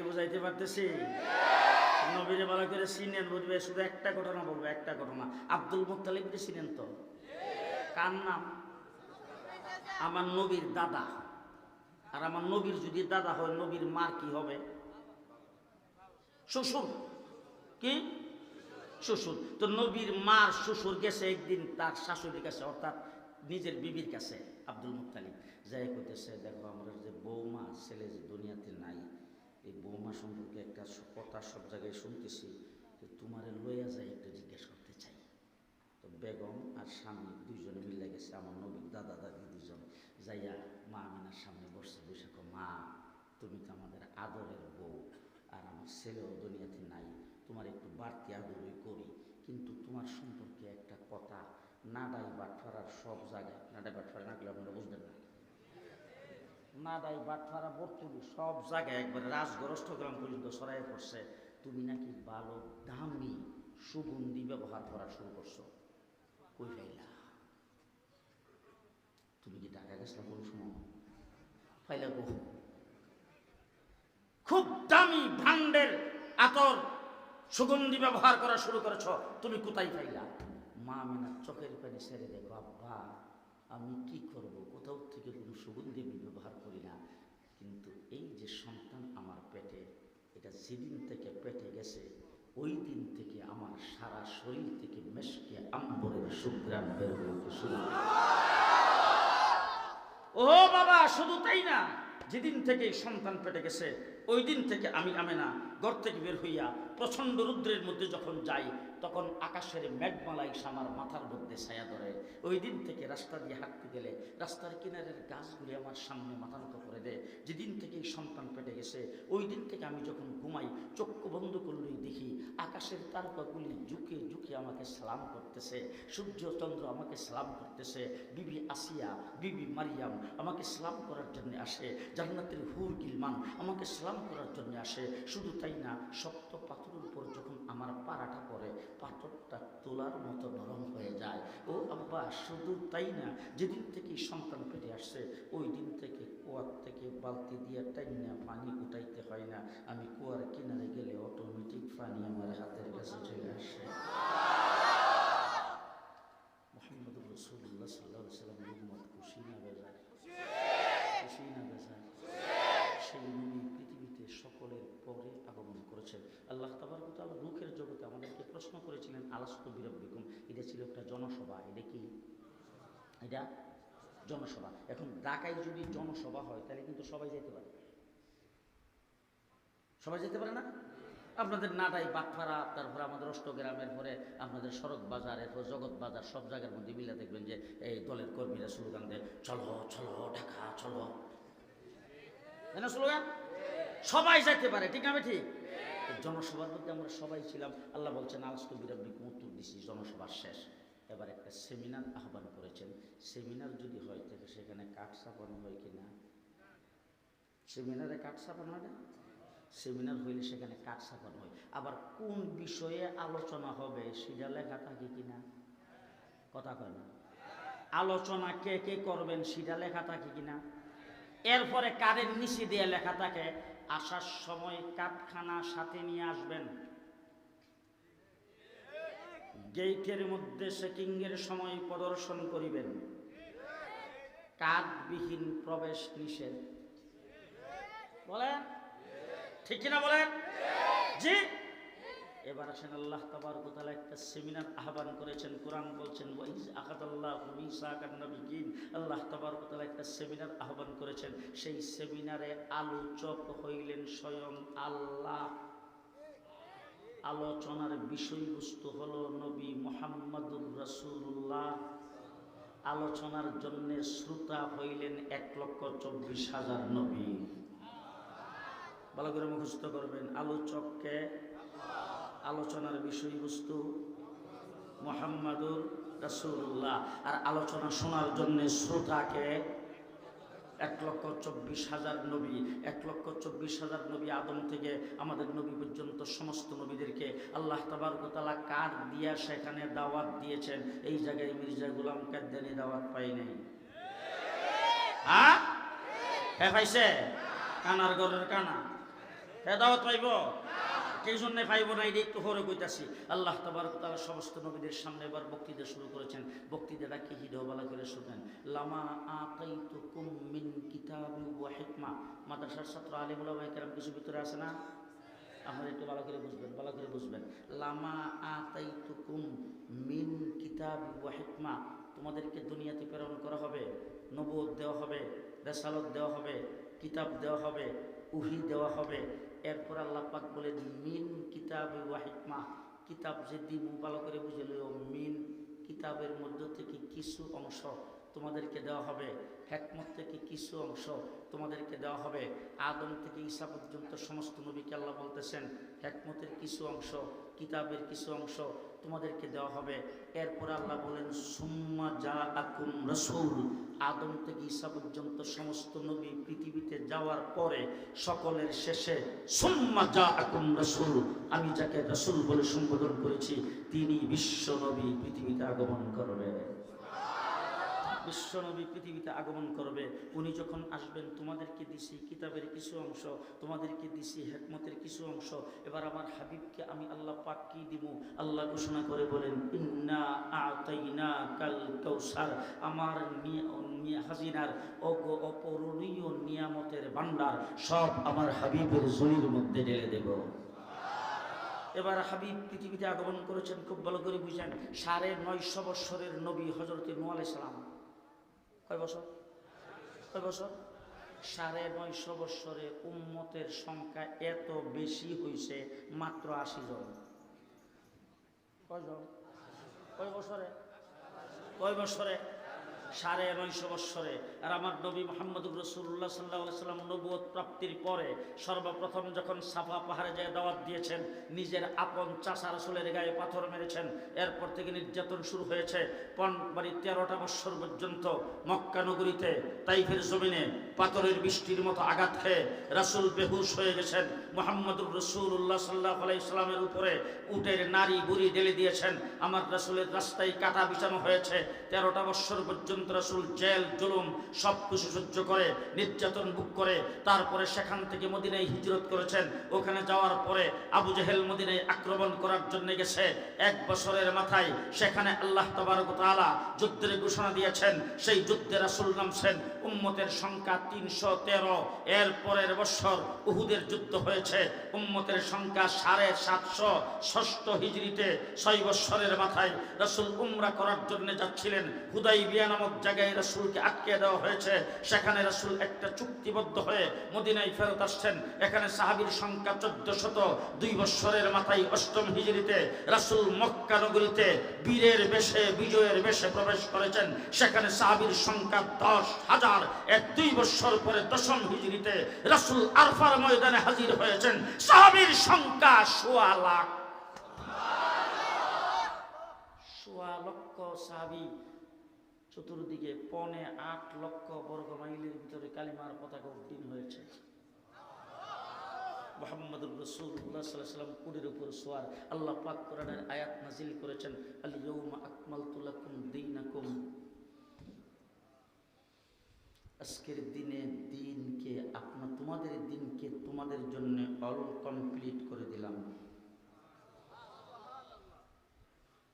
কি বুঝাইতে পারতেছি? নবীরে ভালো করে চিনেন বুঝবে, শুধু একটা ঘটনা বলব, একটা ঘটনা। আব্দুল মুত্তালিবকে চিনেন তো? কার নাম? আমার নবীর দাদা। আর আমার নবীর যদি দাদা হয়, নবীর মার কি হবে? শ্বশুর। কি? শ্বশুর। তো নবীর মার শ্বশুর গেছে একদিন তার শাশুড়ির কাছে, অর্থাৎ নিজের বিবির কাছে, আব্দুল মুত্তালিব। যাই করতেছে দেখো, আমরা যে বৌমা, ছেলে যে দুনিয়াতে নাই এই বৌমা সম্পর্কে একটা কথা সব জায়গায় শুনতেছি যে তোমারে লইয়া যায় একটু জিজ্ঞেস করতে চাই। তো বেগম আর স্বামী দুইজনে মিলে গেছে, আমার নবীর দাদা দাদি দুজন যাইয়া মা আমিনার সামনে বসছে, বসে মা, তুমি তো আমাদের আদরের বউ আর আমার ছেলেও দুনিয়াতে নাই, তোমার একটু বাড়তি আদরই করি। কিন্তু তোমার সম্পর্কে একটা কথা নাডাই বাটফারার সব জায়গায় নাডাই বাটফারা না গেলে আপনারা বুঝবেন না। নাডাই বাটফারা বর্তুলি সব জায়গায় একবারে রাজগরস্থগ্রাম পর্যন্ত সরাই পড়ছে। তুমি নাকি ভালো দামি, সুগন্ধি ব্যবহার করা শুরু করছ। কই ফাইলা? তুমি কি টাকা গেছিলাম কোন সময়? ফাইলা গো খুব দামি ভান্ডের আতর, সুগন্ধি ব্যবহার করা শুরু করেছ। তুমি কোথায় পাইলা মা মিনা চোখের পানি ছেড়ে দেখো, আব্বা। আমি কি করব? কোথাও থেকে কোনো সুগন্ধি আমি ব্যবহার করি না। কিন্তু এই যে সন্তান আমার পেটে, এটা যেদিন থেকে পেটে গেছে, ওই দিন থেকে আমার সারা শরীর থেকে মেশকে আম্বরের সুগ্রাম বের হতে শুরু ও বাবা, শুধু তাই না, যেদিন থেকে সন্তান পেটে গেছে, ওই দিন থেকে আমি আমেনা ঘর থেকে বের হইয়া প্রচণ্ড রুদ্রের মধ্যে যখন যাই, তখন আকাশের মেঘমালাই আমার মাথার মধ্যে ছায়া ওই দিন থেকে রাস্তা দিয়ে হাঁটতে গেলে রাস্তার কিনারের গাছগুলি আমার সামনে মাথা নত করে দেয়। যেদিন থেকে সন্তান পেটে গেছে, ওই দিন থেকে আমি যখন ঘুমাই, চক্ষু বন্ধ করলেই দেখি আকাশের তারকাগুলি ঝুঁকে ঝুঁকে আমাকে সালাম করতেছে, সূর্য চন্দ্র আমাকে সালাম করতেছে, বিবি আসিয়া, বিবি মারিয়াম আমাকে সালাম করার জন্য আসে, জান্নাতের হুর গিলমান আমাকে সালাম করার জন্য আসে। শুধু তাই না শক্ত পাথরের উপর যখন আমার পাড়াটা পরে পাথরটা তোলার মতো নরম হয়ে যায়। ও আব্বা, শুধু তাই না, যেদিন থেকে সন্তান পেটে আসছে, ওই দিন থেকে কুয়ার থেকে বালতি দিয়ে টাইনা পানি উঠাইতে হয় না। আমি কুয়ার কিনারে গেলে অটোমেটিক পানি আমার হাতের কাছে চলে আসে মোহাম্মদ রসুল্লাহ সাল্লাহ সাল্লাম মোহাম্মদ খুশি না বেজার খুশি না বেজার সেই নবী পৃথিবীতে সকলের পরে আগমন করেছেন আল্লাহ তাবার তাআলা রুখের জগতে আমাদেরকে প্রশ্ন করেছিলেন আলাস্ত বিরব্বিকুম এটা ছিল একটা জনসভা এটা কি এটা জনসভা। এখন ঢাকায় যদি জনসভা হয়, তাহলে কিন্তু সবাই যেতে পারে। সবাই যেতে পারে না? আপনাদের নাটাই বাটপাড়া, তারপরে আমাদের অষ্টগ্রামের পরে আপনাদের সড়ক বাজার, এরপর জগৎ বাজার, সব জায়গার মধ্যে মিলে দেখবেন যে এই দলের কর্মীরা স্লোগান দেয়, চলো চলো, ঢাকা, চলো। স্লোগান? সবাই যাইতে পারে, ঠিক না ঠিক জনসভার মধ্যে আমরা সবাই ছিলাম। আল্লাহ বলছেন, আলাস্ত বিরাব্বিক উত্তর দিছি জনসভার শেষ। এবার একটা সেমিনার আহ্বান করেছেন। সেমিনার যদি হয়, তাহলে সেখানে কাঠ ছাপানো হয় কি না? সেমিনারে কাঠ ছাপানো হয় না? সেমিনার হইলে সেখানে কাঠ ছাপানো হয়। আবার কোন বিষয়ে আলোচনা হবে, সেটা লেখা থাকে কি না? কথা কয় না। আলোচনা কে কে করবেন, সেটা লেখা থাকে কি না? এরপরে কারের নিচে দিয়ে লেখা থাকে, আসার সময় কাঠখানা সাথে নিয়ে আসবেন। গেইটের মধ্যে চেকিংয়ের সময় প্রদর্শন করিবেন। কাঠবিহীন প্রবেশ নিষেধ। বলেন? ঠিক কিনা বলেন? জি। এবার আসেন আল্লাহ তাবারক ওয়া তাআলা একটা সেমিনার আহ্বান করেছেন। কোরআন বলছেন আল্লাহ তাবারক ওয়া তাআলা একটা সেমিনার আহ্বান করেছেন। সেই সেমিনারে আলোচক হইলেন স্বয়ং আল্লাহ। আলোচনার বিষয়বস্তু হলো নবী মোহাম্মদুর রাসূলুল্লাহ। আলোচনার জন্যে শ্রোতা হইলেন এক লক্ষ চব্বিশ হাজার নবী। ভালো করে মুখস্থ করবেন। আলোচককে আলোচনার বিষয়বস্তু মোহাম্মদুর রাসূলুল্লাহ। আর আলোচনা শোনার জন্য শ্রোতাকে এক লক্ষ চব্বিশ হাজার নবী, এক লক্ষ চব্বিশ হাজার নবী আদম থেকে আমাদের নবী পর্যন্ত সমস্ত নবীদেরকে আল্লাহ তাবারকতালা কার দিয়া সেখানে দাওয়াত দিয়েছেন। এই জায়গায় মির্জা গুলাম কাদ্দানি দাওয়াত পাই নাই। হ্যাঁ হ্যাঁ পাইছে? কানার ঘরের কানা। হ্যাঁ দাওয়াত পাইব? এই জন্য পাইব না এটা একটু হরে কইতাছি। আল্লাহ তাবারক তাআলা সমস্ত নবীদের সামনে এবার বক্তৃতা শুরু করেছেন। বক্তৃতাটা কি হিডো বলা করে শুনেন। লামা আতাইতুকুম মিন কিতাবি ওয়া মাদ্রাসার ছাত্র আলিম উলামা কেরাম কিছু ভিতরে আছে না? আপনারা একটু ভালো করে বুঝবেন, ভালো করে বুঝবেন। লামা আতাইতুকুম মিন কিতাব ওয়া তোমাদেরকে দুনিয়াতে প্রেরণ করা হবে নবুয়ত দেওয়া হবে, রেসালত দেওয়া হবে, কিতাব দেওয়া হবে, উহি দেওয়া হবে। এরপর আল্লাহ পাক বলেন, মিন কিতাব ওয়াহিকমা কিতাব যে দিব ভালো করে বুঝে লইও, মিন কিতাবের মধ্য থেকে কিছু অংশ তোমাদেরকে দেওয়া হবে। হেকমত থেকে কিছু অংশ তোমাদেরকে দেওয়া হবে। আদম থেকে ঈসা পর্যন্ত সমস্ত নবীকে আল্লাহ বলতেছেন, হেকমতের কিছু অংশ, কিতাবের কিছু অংশ তোমাদেরকে দেওয়া হবে। এরপর আল্লাহ বলেন, সুম্মা যা আকুম রসুল। আদম থেকে ঈসা পর্যন্ত সমস্ত নবী পৃথিবীতে যাওয়ার পরে সকলের শেষে, সুম্মা যা আকুম রসুল। আমি যাকে রসুল বলে সম্বোধন করেছি, তিনি বিশ্ব নবী পৃথিবীতে আগমন করবে। বিশ্বনবী পৃথিবীতে আগমন করবে। উনি যখন আসবেন, তোমাদেরকে দিছি কিতাবের কিছু অংশ, তোমাদেরকে দিছি হেকমতের কিছু অংশ। এবার আমার হাবিবকে আমি আল্লাহ পাক কি দিব? আল্লাহ ঘোষণা করে বলেন, ইন্না আতাইনা কাল কৌসার আমার হাজিনার অগ অপরণীয় নিয়ামতের ভান্ডার সব আমার হাবিবের জলির মধ্যে ঢেলে দেব। এবার হাবিব পৃথিবীতে আগমন করেছেন, খুব ভালো করে বুঝেন, সাড়ে নয়শো বৎসরের নবী হজরতে নু আলাই সালাম কয় বছর? কয় বছর? সাড়ে নয়শো বৎসরে উম্মতের সংখ্যা এত বেশি হয়েছে মাত্র আশি জন। কয়জন? কয় বছরে? কয় বছরে? সাড়ে নয়শো বৎসরে। আর আমার নবী মোহাম্মদ রসুল্লাহ সাল্লাহ সাল্লাম নবুয়ত প্রাপ্তির পরে সর্বপ্রথম যখন সাফা পাহাড়ে যায় দাওয়াত দিয়েছেন, নিজের আপন চাষা রসুলের গায়ে পাথর মেরেছেন, এরপর থেকে নির্যাতন শুরু হয়েছে পন বাড়ি তেরোটা বৎসর পর্যন্ত মক্কা নগরীতে। তাইফের জমিনে পাথরের বৃষ্টির মতো আঘাত খেয়ে রাসুল বেহুশ হয়ে গেছেন। মোহাম্মদুর রসুল্লাহ সাল্লাহ আলাইসাল্লামের উপরে উটের নারী বুড়ি ঢেলে দিয়েছেন। আমার রাসুলের রাস্তায় কাটা বিছানো হয়েছে। তেরোটা বৎসর পর্যন্ত রাসুল জেল, জুলুম সব কিছু সহ্য করে, নির্যাতন বুক করে, তারপরে সেখান থেকে মদিনায় হিজরত করেছেন। ওখানে যাওয়ার পরে আবু জেহেল মদিনায় আক্রমণ করার জন্য গেছে। এক বছরের মাথায় সেখানে আল্লাহ তবারক যুদ্ধের ঘোষণা দিয়েছেন। সেই যুদ্ধে রাসুল নামছেন। উম্মতের সংখ্যা তিনশো তেরো। এর পরের বছর উহুদের যুদ্ধ হয়েছে। উম্মতের সংখ্যা সাড়ে সাতশো ষষ্ঠ হিজড়িতে ছয় বৎসরের মাথায় রাসুল উমরা করার জন্য যাচ্ছিলেন। হুদাই বিয়া নামক জায়গায় রাসুলকে আটকে দেওয়া হয়েছে। সেখানে রাসুল একটা চুক্তিবদ্ধ হয়ে মদিনায় ফেরত আসছেন। এখানে সাহাবীর সংখ্যা চোদ্দ শত দুই বৎসরের মাথায় অষ্টম হিজড়িতে রাসুল মক্কা নগরীতে বীরের বেশে, বিজয়ের বেশে প্রবেশ করেছেন। সেখানে সাহাবীর সংখ্যা দশ হাজার। এক দুই বৎসর পরে দশম হিজড়িতে রাসুল আরফার ময়দানে হাজির হয়েছেন। সাহাবীর সংখ্যা সোয়া লাখ। সোয়া লক্ষ সাহাবী চতুর্দিকে পনে আট লক্ষ বর্গ মাইলের ভিতরে কালিমার পতাকা উদ্দিন হয়েছে। মোহাম্মদুর রসুল্লাহ সাল্লাম কুড়ির উপর সোয়ার। আল্লাহ পাক কোরআনের আয়াত নাজিল করেছেন আল ইয়ৌমা আকমালতু লাকুম দীনাকুম। আজকের দিনে দিনকে আপনার তোমাদের দিনকে তোমাদের জন্য অল কমপ্লিট করে দিলাম।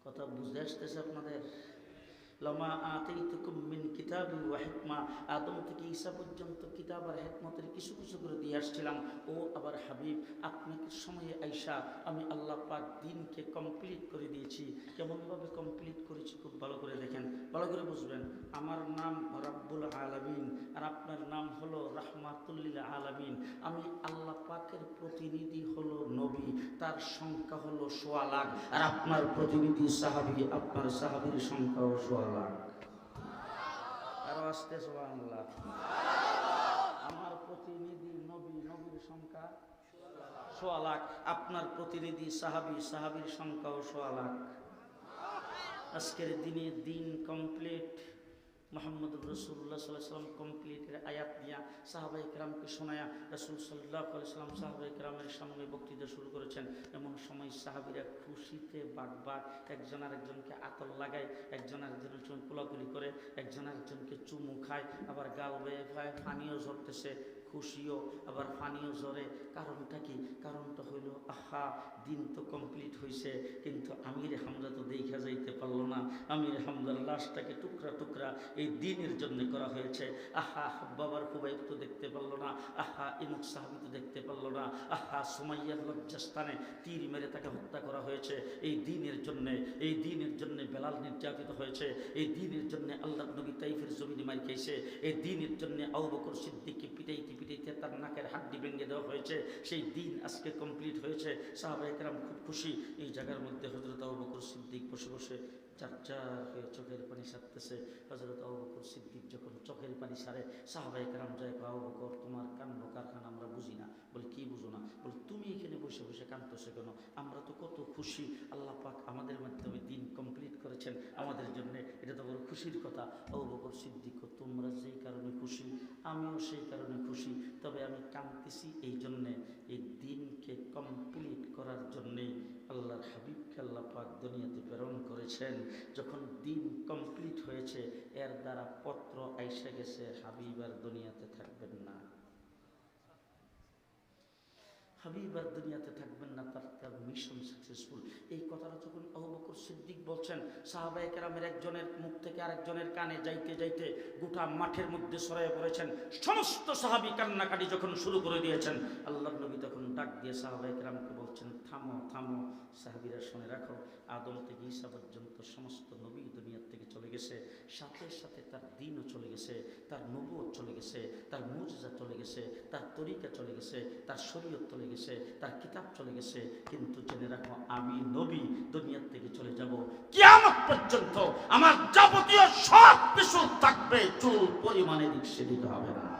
কথা বুঝে আসতেছে আপনাদের? লমা আতাইতুকুম মিন কিতাবি ওয়া হিকমা। আদম থেকে ঈসা পর্যন্ত কিতাব আর হিকমতের কিছু কিছু করে দিয়ে আসছিলাম। ও আবার হাবিব আপনাকে সময়ে আইসা আমি আল্লাহ পাক দিনকে কমপ্লিট করে দিয়েছি। কেমনভাবে কমপ্লিট করেছি খুব ভালো করে দেখেন, ভালো করে বুঝবেন। আমার নাম রাব্বুল আলামিন আর আপনার নাম হলো রাহমাতুল্লিল আলামিন। আমি আল্লাহ পাকের প্রতিনিধি হলো নবী, তার সংখ্যা হলো সোয়া লাখ। আর আপনার প্রতিনিধি সাহাবি, আপনার সাহাবির সংখ্যাও সোয়া লাখ আরও আসতে আমার প্রতিনিধি নবী, নবীর সংখ্যা সোয়া আপনার প্রতিনিধি সাহাবি, সাহাবির সংখ্যাও সোয়া লাখ। আজকের দিনে দিন কমপ্লিট মোহাম্মদ রসুল্লাহ সাল্লাহ সাল্লাম কমপ্লিটের আয়াত দিয়া সাহাবাই কেরামকে শোনায়া রসুল সাল্লাহ সাল্লাম সাহাবাই কেরামের সামনে বক্তৃতা শুরু করেছেন। এমন সময় সাহাবিরা খুশিতে বাট একজন আরেকজনকে আতর লাগায়, একজন আরেকজনের সঙ্গে কোলাকুলি করে, একজন আরেকজনকে চুমু খায়, আবার গাল বেয়ে খায় পানিও ঝরতেছে, খুশিও। আবার পানিও জ্বরে কারণটা কি? কারণটা হইল, আহা, দিন তো কমপ্লিট হয়েছে কিন্তু আমির হামজা তো দেখা যাইতে পারল না। আমির হামজার লাশটাকে টুকরা টুকরা এই দিনের জন্য করা হয়েছে। আহা, বাবার খুবাইব তো দেখতে পারল না। আহা ইমুক সাহাবি তো দেখতে পারল না। আহা, সুমাইয়ার লজ্জাস্থানে তীর মেরে তাকে হত্যা করা হয়েছে। এই দিনের জন্যে, এই দিনের জন্যে বেলাল নির্যাতিত হয়েছে। এই দিনের জন্যে আল্লাহ নবী তাইফের জমিনে মার খেয়েছে এই দিনের জন্যে আবু বকর সিদ্দিককে পিটাইতে পিটাইতে তার নাকের হাড্ডি ভেঙে হয়েছে, সেই দিন আজকে কমপ্লিট হয়েছে। সাহাবা একরাম খুব খুশি। এই জায়গার মধ্যে হজরত আবু বকর সিদ্দিক বসে বসে চার চার হয়ে চোখের পানি সারতেছে। হজরত আবু বকর সিদ্দিক যখন চোখের পানি সারে সাহাবা একরাম যায় আবু বকর, তোমার কান্ড কারখানা আমরা বুঝি না। বলে, কি বুঝো না? বলে, তুমি এখানে বসে বসে কাঁদতেছো কেন? আমরা তো কত খুশি। আল্লাহ পাক আমাদের মাধ্যমে দিন কমপ্লিট করেছেন। আমাদের জন্য এটা তো বড় খুশির কথা। ও বকর সিদ্দিক তোমরা যেই কারণে খুশি, আমিও সেই কারণে খুশি। তবে আমি কাঁদতেছি এই জন্যে, এই দিনকে কমপ্লিট করার জন্যেই আল্লাহর হাবিবকে আল্লাহ পাক দুনিয়াতে প্রেরণ করেছেন। যখন দিন কমপ্লিট হয়েছে, এর দ্বারা পত্র আইসে গেছে, হাবিব আর দুনিয়াতে থাকবেন না। হাবিব আর দুনিয়াতে থাকবেন না, তার তার মিশন সাকসেসফুল এই কথাটা যখন আবু বকর সিদ্দিক বলছেন, সাহাবায়ে কেরামের একজনের মুখ থেকে আরেকজনের কানে যাইতে যাইতে গোটা মাঠের মধ্যে সরাই পড়েছেন। সমস্ত সাহাবি কান্নাকাটি যখন শুরু করে দিয়েছেন আল্লাহ নবী তখন ডাক দিয়ে সাহাবায়ে কেরামকে বলছেন, থামো থামো, সাহাবিরা শুনে রাখো, আদম থেকে ঈসা পর্যন্ত সমস্ত নবী দুনিয়ার থেকে চলে গেছে। সাথে সাথে তার দিনও চলে গেছে, তার নবুও চলে গেছে, তার মর্যাদা চলে গেছে, তার তরিকা চলে গেছে, তার শরীয়ত চলে গেছে, তার কিতাব চলে গেছে। কিন্তু জেনে রাখো, আমি নবী, দুনিয়ার থেকে চলে যাব। কিয়ামত পর্যন্ত আমার যাবতীয় সব কিছু থাকবে, চুল পরিমাণে দিক দিতে হবে না।